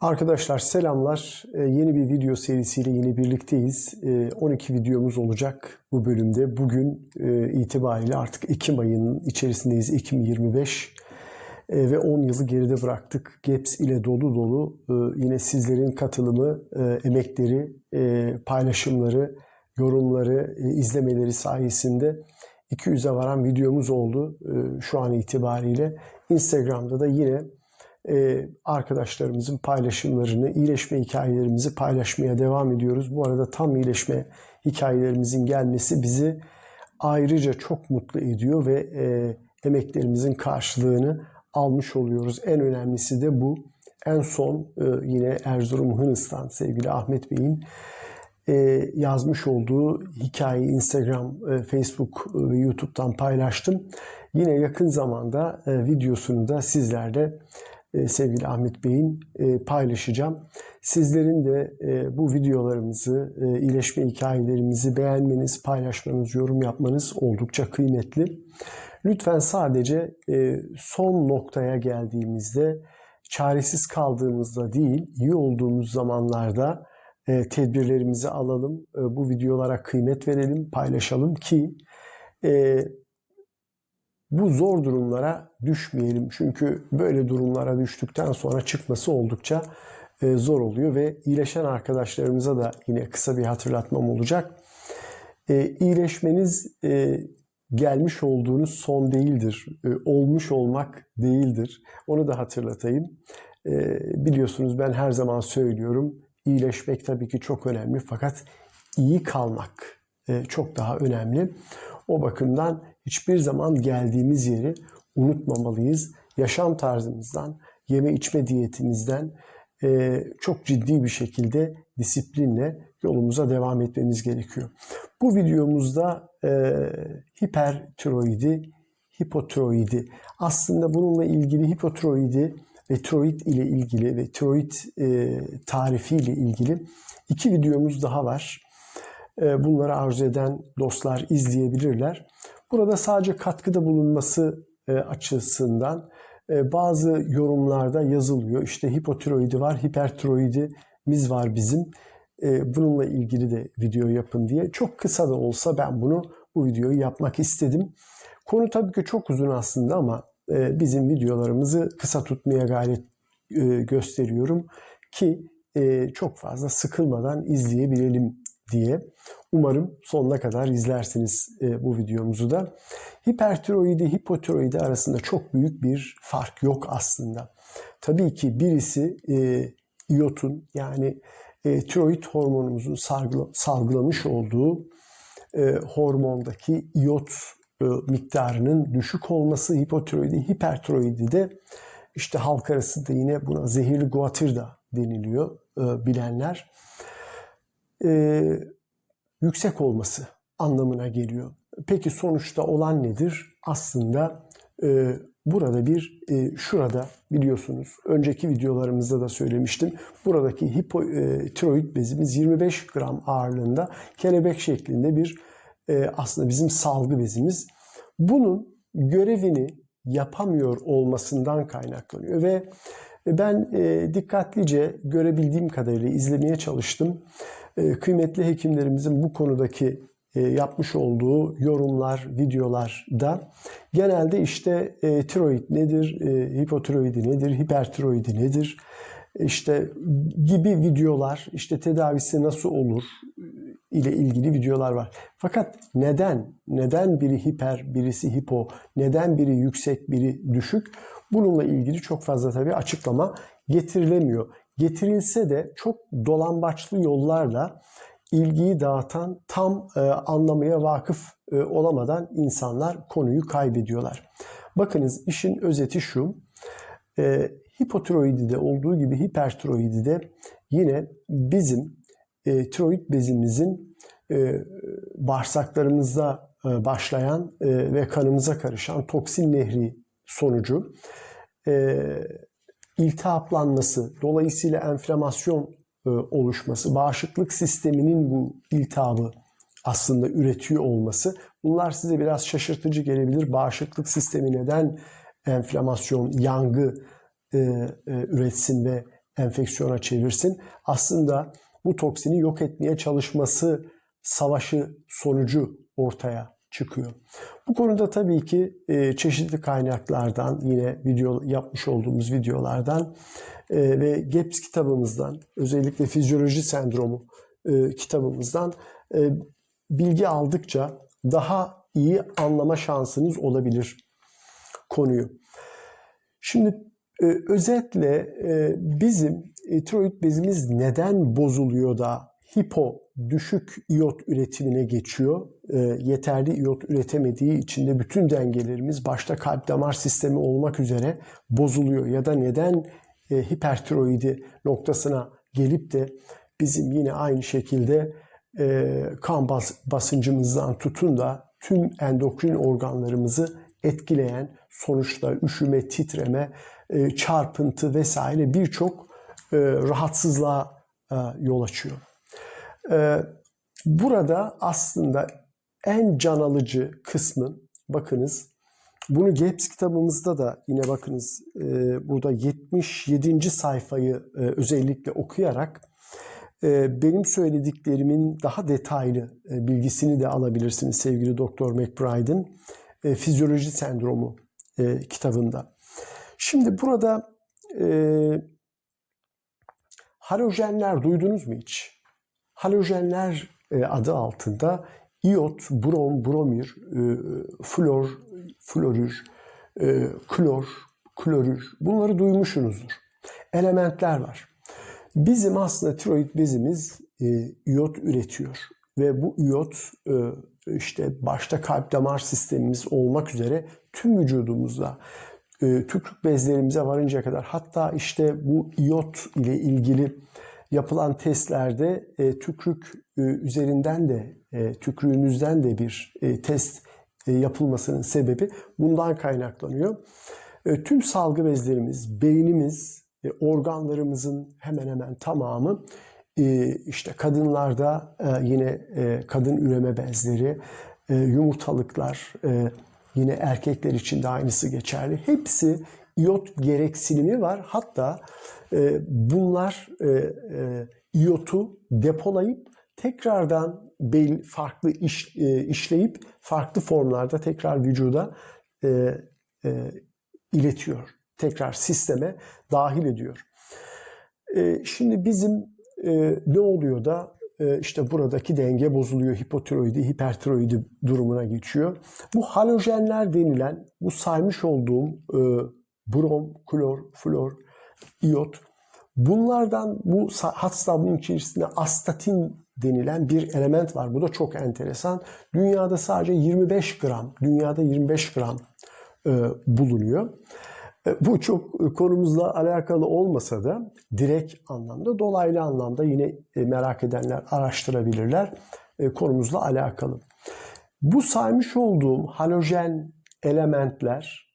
Arkadaşlar selamlar. Ee, yeni bir video serisiyle yine birlikteyiz. Ee, 12 videomuz olacak bu bölümde. Bugün e, itibariyle artık Ekim ayının içerisindeyiz. Ekim 25 Ee, ve 10 yılı geride bıraktık. GAPS ile dolu dolu e, yine sizlerin katılımı, e, emekleri, e, paylaşımları, yorumları, e, izlemeleri sayesinde 200'e varan videomuz oldu e, şu an itibariyle. Instagram'da da yine e, arkadaşlarımızın paylaşımlarını, iyileşme hikayelerimizi paylaşmaya devam ediyoruz. Bu arada tam iyileşme hikayelerimizin gelmesi bizi ayrıca çok mutlu ediyor ve e, emeklerimizin karşılığını almış oluyoruz. En önemlisi de bu. En son e, yine Erzurum Hınıs'tan sevgili Ahmet Bey'in e, yazmış olduğu hikayeyi Instagram, e, Facebook e, ve YouTube'dan paylaştım. Yine yakın zamanda e, videosunu da sizlerle sevgili Ahmet Bey'in e, paylaşacağım. Sizlerin de e, bu videolarımızı, e, iyileşme hikayelerimizi beğenmeniz, paylaşmanız, yorum yapmanız oldukça kıymetli. Lütfen sadece e, son noktaya geldiğimizde, çaresiz kaldığımızda değil, iyi olduğumuz zamanlarda e, tedbirlerimizi alalım, e, bu videolara kıymet verelim, paylaşalım ki e, bu zor durumlara düşmeyelim. Çünkü böyle durumlara düştükten sonra çıkması oldukça e, zor oluyor ve iyileşen arkadaşlarımıza da yine kısa bir hatırlatmam olacak. E, iyileşmeniz e, gelmiş olduğunuz son değildir. Olmuş olmak değildir. Onu da hatırlatayım. Biliyorsunuz ben her zaman söylüyorum. İyileşmek tabii ki çok önemli fakat iyi kalmak çok daha önemli. O bakımdan hiçbir zaman geldiğimiz yeri unutmamalıyız. Yaşam tarzımızdan, yeme içme diyetimizden e, çok ciddi bir şekilde disiplinle yolumuza devam etmemiz gerekiyor. Bu videomuzda e, hipertiroidi, hipotiroidi aslında bununla ilgili hipotiroidi ve tiroid ile ilgili ve tiroid e, tarifi ile ilgili iki videomuz daha var. E, bunları arzu eden dostlar izleyebilirler. Burada sadece katkıda bulunması e, açısından e, bazı yorumlarda yazılıyor. İşte hipotiroidi var, hipertiroidimiz var bizim. Bununla ilgili de video yapın diye. Çok kısa da olsa ben bunu bu videoyu yapmak istedim. Konu tabii ki çok uzun aslında ama bizim videolarımızı kısa tutmaya gayret gösteriyorum ki çok fazla sıkılmadan izleyebilelim diye. Umarım sonuna kadar izlersiniz e, bu videomuzu da. Hipertiroidi, hipotiroidi arasında çok büyük bir fark yok aslında. Tabii ki birisi e, iyotun yani e, tiroid hormonumuzun salgıla, salgılamış olduğu hormondaki iyot miktarının düşük olması hipotiroidi, hipertiroidi de işte halk arasında yine buna zehirli guatr da deniliyor bilenler e, yüksek olması anlamına geliyor. Peki sonuçta olan nedir? Aslında e, burada bir e, şurada biliyorsunuz önceki videolarımızda da söylemiştim. Buradaki hipo, e, bezimiz 25 gram ağırlığında kelebek şeklinde bir e, aslında bizim salgı bezimiz. Bunun görevini yapamıyor olmasından kaynaklanıyor ve ben e, dikkatlice görebildiğim kadarıyla izlemeye çalıştım. E, kıymetli hekimlerimizin bu konudaki e, yapmış olduğu yorumlar, videolarda genelde işte e, tiroid nedir, e, hipotiroidi nedir, hipertiroidi nedir, işte gibi videolar, işte tedavisi nasıl olur ile ilgili videolar var. Fakat neden, neden biri hiper, birisi hipo, neden biri yüksek, biri düşük? Bununla ilgili çok fazla tabii açıklama getirilemiyor getirilse de çok dolambaçlı yollarla ilgiyi dağıtan tam e, anlamaya vakıf e, olamadan insanlar konuyu kaybediyorlar. Bakınız işin özeti şu. E, hipotiroidide olduğu gibi hipertiroidide yine bizim e, tiroid bezimizin e, bağırsaklarımızda e, başlayan e, ve kanımıza karışan toksin nehri sonucu e, iltihaplanması, dolayısıyla enflamasyon e, oluşması, bağışıklık sisteminin bu iltihabı aslında üretiyor olması. Bunlar size biraz şaşırtıcı gelebilir. Bağışıklık sistemi neden enflamasyon, yangı e, e, üretsin ve enfeksiyona çevirsin. Aslında bu toksini yok etmeye çalışması savaşı sonucu ortaya çıkıyor. Bu konuda tabii ki e, çeşitli kaynaklardan yine video yapmış olduğumuz videolardan e, ve GEPS kitabımızdan özellikle fizyoloji sendromu e, kitabımızdan e, bilgi aldıkça daha iyi anlama şansınız olabilir konuyu. Şimdi e, özetle e, bizim e, tiroid bezimiz neden bozuluyor da hipo düşük iyot üretimine geçiyor. E, yeterli iyot üretemediği için de bütün dengelerimiz başta kalp damar sistemi olmak üzere bozuluyor. Ya da neden e, hipertiroidi noktasına gelip de bizim yine aynı şekilde e, kan bas, basıncımızdan tutun da tüm endokrin organlarımızı etkileyen sonuçta üşüme, titreme, e, çarpıntı vesaire birçok e, rahatsızlığa e, yol açıyor. E, burada aslında en can alıcı kısmı bakınız bunu GAPS kitabımızda da yine bakınız e, burada 77. sayfayı e, özellikle okuyarak e, benim söylediklerimin daha detaylı bilgisini de alabilirsiniz sevgili Doktor McBride'ın Fizyoloji Sendromu kitabında. Şimdi burada e, halojenler duydunuz mu hiç? Halojenler e, adı altında iyot, brom, bromür, e, flor, florür, e, klor, klorür bunları duymuşsunuzdur. Elementler var. Bizim aslında tiroid bezimiz iyot üretiyor ve bu iyot e, işte başta kalp damar sistemimiz olmak üzere tüm vücudumuzda tükürük bezlerimize varıncaya kadar hatta işte bu iyot ile ilgili yapılan testlerde e, tükürük e, üzerinden de e, tükürüğünüzden de bir e, test e, yapılmasının sebebi bundan kaynaklanıyor. E, tüm salgı bezlerimiz, beynimiz, e, organlarımızın hemen hemen tamamı e, işte kadınlarda e, yine e, kadın üreme bezleri, e, yumurtalıklar, e, yine erkekler için de aynısı geçerli. Hepsi iyot gereksinimi var. Hatta e, bunlar e, e, iyotu depolayıp tekrardan bel farklı iş, e, işleyip farklı formlarda tekrar vücuda e, e, iletiyor. Tekrar sisteme dahil ediyor. E, şimdi bizim e, ne oluyor da e, işte buradaki denge bozuluyor. Hipotiroidi, hipertiroidi durumuna geçiyor. Bu halojenler denilen bu saymış olduğum e, brom, klor, flor, iyot bunlardan bu hatta bunun içerisinde astatin denilen bir element var. Bu da çok enteresan. Dünyada sadece 25 gram, dünyada 25 gram e, bulunuyor. E, bu çok konumuzla alakalı olmasa da direkt anlamda, dolaylı anlamda yine e, merak edenler araştırabilirler. E, konumuzla alakalı. Bu saymış olduğum halojen elementler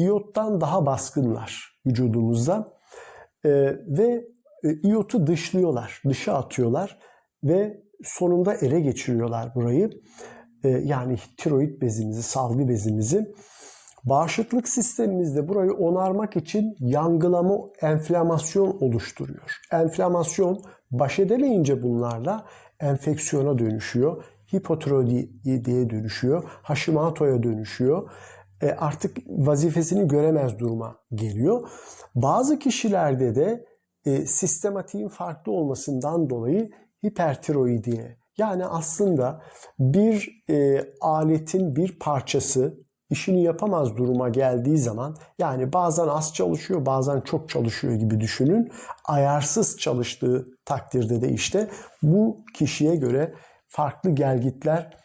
iyottan daha baskınlar vücudumuzda ve iyotu dışlıyorlar, dışa atıyorlar ve sonunda ele geçiriyorlar burayı. Yani tiroid bezimizi, salgı bezimizi Bağışıklık sistemimizde burayı onarmak için yangılama, enflamasyon oluşturuyor. Enflamasyon baş edemeyince bunlarla enfeksiyona dönüşüyor. Hipotiroidiye dönüşüyor. Hashimoto'ya dönüşüyor. E artık vazifesini göremez duruma geliyor. Bazı kişilerde de e, sistematiğin farklı olmasından dolayı hipertiroidiye yani aslında bir e, aletin bir parçası işini yapamaz duruma geldiği zaman yani bazen az çalışıyor bazen çok çalışıyor gibi düşünün. Ayarsız çalıştığı takdirde de işte bu kişiye göre farklı gelgitler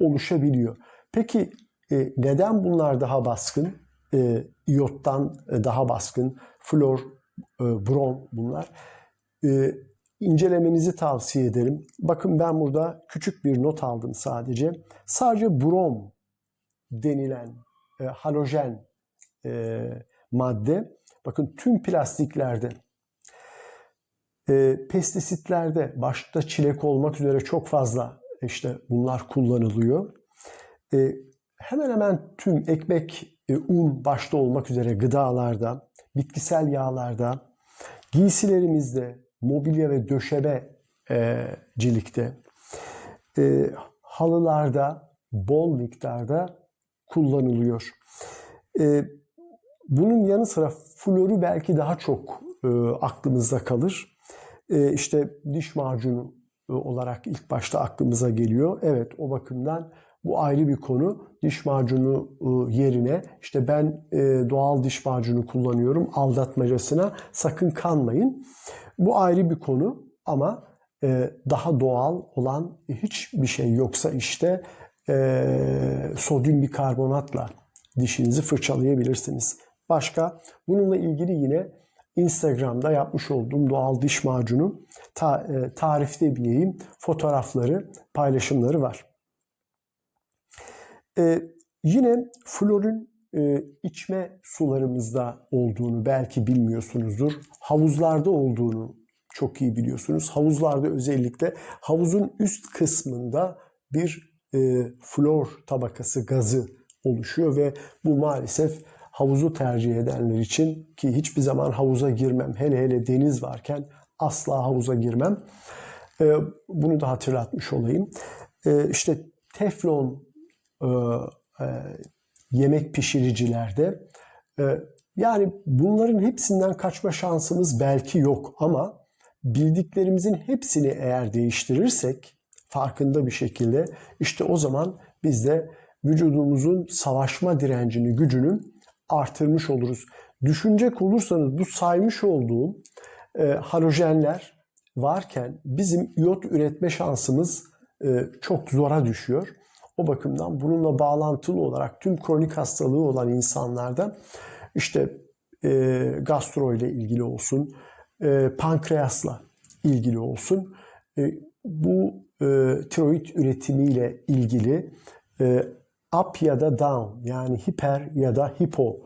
oluşabiliyor. Peki e, neden bunlar daha baskın? E, iyottan e, daha baskın. Flor, e, brom bunlar. E, incelemenizi tavsiye ederim. Bakın ben burada küçük bir not aldım sadece. Sadece brom denilen e, halojen madde bakın tüm plastiklerde e, pestisitlerde başta çilek olmak üzere çok fazla işte bunlar kullanılıyor. E, hemen hemen tüm ekmek, e, un başta olmak üzere gıdalarda, bitkisel yağlarda, Giysilerimizde, mobilya ve döşeme e, cilikte, e, halılarda bol miktarda kullanılıyor. E, bunun yanı sıra floru belki daha çok e, aklımızda kalır. E, işte diş macunu e, olarak ilk başta aklımıza geliyor. Evet o bakımdan bu ayrı bir konu. Diş macunu e, yerine işte ben e, doğal diş macunu kullanıyorum aldatmacasına sakın kanmayın. Bu ayrı bir konu ama e, daha doğal olan hiçbir şey yoksa işte e, sodyum bikarbonatla dişinizi fırçalayabilirsiniz. Başka bununla ilgili yine Instagram'da yapmış olduğum doğal diş macunu ta, tarifte bileyim fotoğrafları, paylaşımları var. E, yine florun e, içme sularımızda olduğunu belki bilmiyorsunuzdur. Havuzlarda olduğunu çok iyi biliyorsunuz. Havuzlarda özellikle havuzun üst kısmında bir e, flor tabakası gazı oluşuyor ve bu maalesef havuzu tercih edenler için ki hiçbir zaman havuza girmem. Hele hele deniz varken asla havuza girmem. E, bunu da hatırlatmış olayım. E, işte teflon e, e, yemek pişiricilerde e, yani bunların hepsinden kaçma şansımız belki yok ama bildiklerimizin hepsini eğer değiştirirsek farkında bir şekilde işte o zaman biz de vücudumuzun savaşma direncini, gücünü artırmış oluruz. Düşünecek olursanız bu saymış olduğum e, halojenler varken bizim iot üretme şansımız e, çok zora düşüyor. O bakımdan bununla bağlantılı olarak tüm kronik hastalığı olan insanlarda işte e, gastro ile ilgili olsun, e, pankreasla ilgili olsun, e, bu e, tiroid üretimiyle ilgili e, up ya da down yani hiper ya da hipo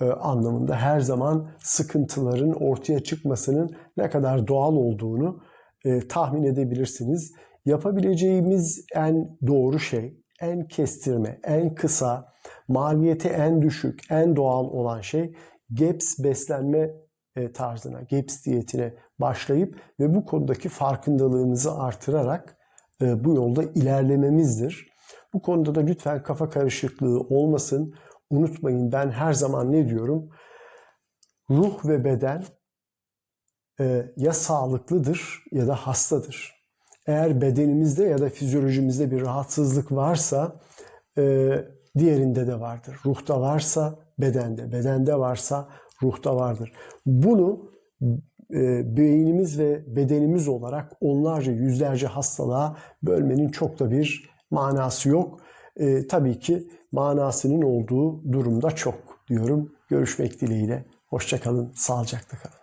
e, anlamında her zaman sıkıntıların ortaya çıkmasının ne kadar doğal olduğunu e, tahmin edebilirsiniz. Yapabileceğimiz en doğru şey, en kestirme, en kısa, maliyeti en düşük, en doğal olan şey GAPS beslenme e, tarzına, GAPS diyetine başlayıp ve bu konudaki farkındalığımızı artırarak e, bu yolda ilerlememizdir. Bu konuda da lütfen kafa karışıklığı olmasın. Unutmayın ben her zaman ne diyorum? Ruh ve beden e, ya sağlıklıdır ya da hastadır. Eğer bedenimizde ya da fizyolojimizde bir rahatsızlık varsa e, diğerinde de vardır. Ruhta varsa bedende, bedende varsa ruhta vardır. Bunu e, beynimiz ve bedenimiz olarak onlarca, yüzlerce hastalığa bölmenin çok da bir manası yok. E, tabii ki manasının olduğu durumda çok diyorum. Görüşmek dileğiyle. Hoşçakalın, sağlıcakla kalın.